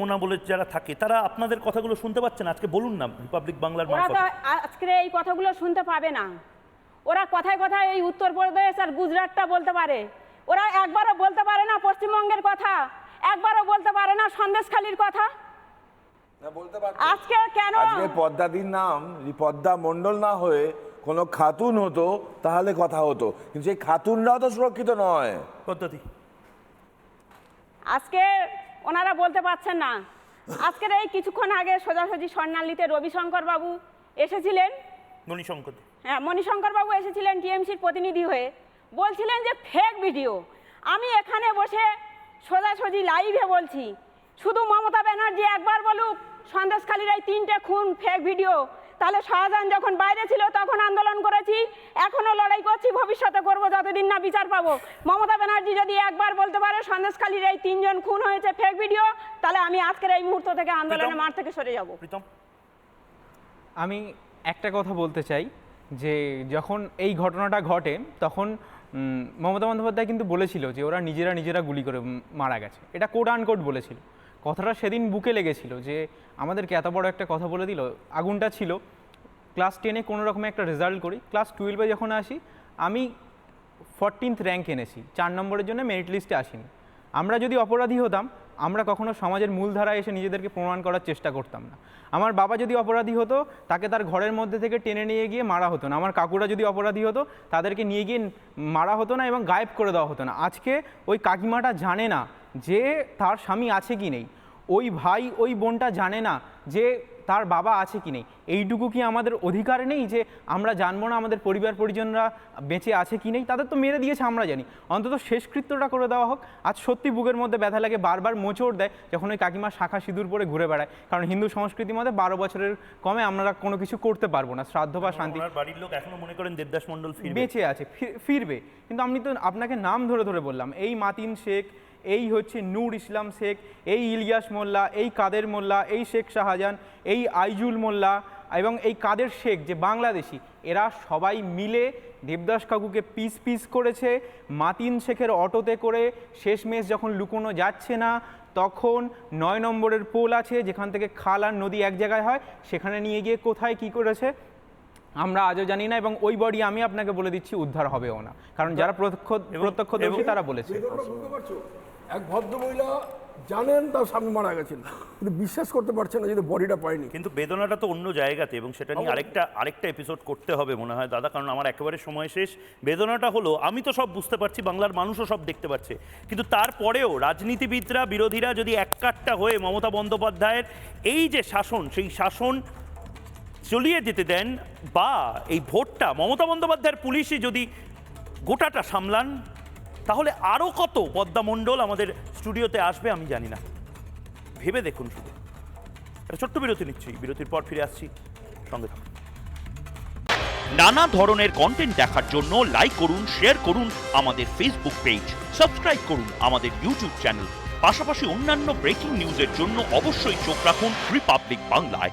মোনা বলে যারা থাকে তারা আপনাদের কথাগুলো শুনতে পাচ্ছেন আজকে বলুন না রিপাবলিক বাংলার ওরা তো আজকের এই কথাগুলো শুনতে পাবে না। ওরা কথায় কথায় এই উত্তরপ্রদেশ আর গুজরাটটা বলতে পারে। ওরা একবারও বলতে পারে না পশ্চিমবঙ্গের কথা একবারও বলতে পারে না সন্দেশখালির কথা। না বলতে পারতো। আজকে কেন আজকে পদ্মাদির নাম পদ্মা মণ্ডল না হয়ে কোনো খাতুন হতো তাহলে কথা হতো। কিন্তু সেই খাতুনরাও তো সুরক্ষিত নয়। পদ্ধতি আজকে ওনারা বলতে পারছেন না। আজকের এই কিছুক্ষণ আগে সোজাসুজি স্বর্ণালীতে রবিশঙ্কর বাবু এসেছিলেন। মণিশঙ্কর। হ্যাঁ মণিশঙ্কর বাবু এসেছিলেন টিএমসির প্রতিনিধি হয়ে। বলছিলেন যে ফেক ভিডিও আমি এখানে বসে সোজাসুজি লাইভে বলছি শুধু মমতা ব্যানার্জি একবার বলুক সন্দেশখালীর এই তিনটে খুন ফেক ভিডিও তাহলে শাহজাহান যখন বাইরে ছিল তখন আন্দোলন করেছি এখনও লড়াই করছি ভবিষ্যতে করব যতদিন না বিচার পাবো। মমতা ব্যানার্জি যদি একবার বলতে পারে সন্দেশখালীর এই তিনজন খুন হয়েছে ফেক ভিডিও তাহলে আমি আজকের এই মুহূর্ত থেকে আন্দোলনের? মাঠ থেকে সরে যাব। প্রীতম? আমি একটা কথা বলতে চাই যে যখন এই ঘটনাটা ঘটে তখন মমতা বন্দ্যোপাধ্যায় কিন্তু বলেছিল যে ওরা নিজেরা নিজেরা গুলি করে মারা গেছে। এটা কোট আনকোট বলেছিল। কথাটা সেদিন বুকে লেগেছিল যে আমাদেরকে এত বড় একটা কথা বলে দিল আগুনটা ছিল। ক্লাস টেনে কোনো রকমে একটা রেজাল্ট করি। ক্লাস টুয়েলভে যখন আসি, আমি ফরটিন্থ র্যাঙ্ক এনেছি। চার নম্বরের জন্য মেরিট লিস্টে আসিনি। আমরা যদি অপরাধী হতাম, আমরা কখনো সমাজের মূলধারায় এসে নিজেদেরকে প্রমাণ করার চেষ্টা করতাম না। আমার বাবা যদি অপরাধী হতো, তাকে তার ঘরের মধ্যে থেকে টেনে নিয়ে গিয়ে মারা হতো না। আমার কাকুরা যদি অপরাধী হতো, তাদেরকে নিয়ে গিয়ে মারা হতো না এবং গায়েব করে দেওয়া হতো না। আজকে ওই কাকিমাটা জানে না যে তার স্বামী আছে কি নেই। ওই ভাই, ওই বোনটা জানে না যে তার বাবা আছে কি নেই? এইটুকু কি আমাদের অধিকার নেই যে আমরা জানব না আমাদের পরিবার পরিজনরা বেঁচে আছে কি নেই? তাদের তো মেরে দিয়েছে আমরা জানি। অন্তত শেষকৃত্যটা করে দেওয়া হোক। আজ সত্যি বুকের মধ্যে ব্যথা লাগে বারবার মোচড় দেয় যখন ওই কাকিমা শাখা সিঁদুর পরে ঘুরে বেড়ায়। কারণ হিন্দু সংস্কৃতির মধ্যে বারো বছরের কমে আমরা কোনো কিছু করতে পারব না। শ্রাদ্ধ বা শান্তি বাড়ির লোক এখনও মনে করেন দেবদাস মন্ডল ফিরবে। বেঁচে আছে ফিরবে। কিন্তু আমি তো আপনাকে নাম ধরে ধরে বললাম। এই মাতিন শেখ এই হচ্ছে নূর ইসলাম শেখ, এই ইলিয়াস মোল্লা, এই কাদের মোল্লা, এই শেখ শাহজাহান, এই আইজুল মোল্লা এবং এই কাদের শেখ যে বাংলাদেশি, এরা সবাই মিলে দেবদাস কাকুকে পিস পিস করেছে, মাতিন শেখের অটোতে করে শেষমেশ যখন লুকোনো যাচ্ছে না, তখন নয় নম্বরের পোল আছে যেখান থেকে খাল আর নদী এক জায়গায় হয়, সেখানে নিয়ে গিয়ে কোথায় কি করেছে? আমরা আজও জানি না এবং ওই বডি আমি আপনাকে বলে দিচ্ছি উদ্ধার হবেও না। কারণ যারা প্রত্যক্ষ প্রত্যক্ষদর্শী তারা বলেছে। এক ভদ্রমহিলা জানেন তার স্বামী মারা গেছেন কিন্তু বিশ্বাস করতে পারছেন না যদি বডিটা পায়নি। কিন্তু বেদনাটা তো অন্য জায়গাতে এবং সেটা নিয়ে আরেকটা আরেকটা এপিসোড করতে হবে মনে হয় দাদা কারণ আমার একেবারে সময় শেষ। বেদনাটা হলো আমি তো সব বুঝতে পারছি বাংলার মানুষও সব দেখতে পাচ্ছে কিন্তু তারপরেও রাজনীতিবিদরা বিরোধীরা যদি এককাট্টা হয়ে মমতা বন্দ্যোপাধ্যায়ের এই যে শাসন সেই শাসন চলিয়ে যেতে দেন বা এই ভোটটা মমতা বন্দ্যোপাধ্যায়ের পুলিশই যদি গোটাটা সামলান, তাহলে আরও কত পদ্মা মণ্ডল আমাদের স্টুডিওতে আসবে আমি জানি না। ভেবে দেখুন শুধু। একটা ছোট্ট বিরতি নিচ্ছি। বিরতির পর ফিরে আসছি। সঙ্গে নানা ধরনের কন্টেন্ট দেখার জন্য লাইক করুন শেয়ার করুন আমাদের ফেসবুক পেজ সাবস্ক্রাইব করুন আমাদের ইউটিউব চ্যানেল পাশাপাশি অন্যান্য ব্রেকিং নিউজের জন্য অবশ্যই চোখ রাখুন রিপাবলিক বাংলায়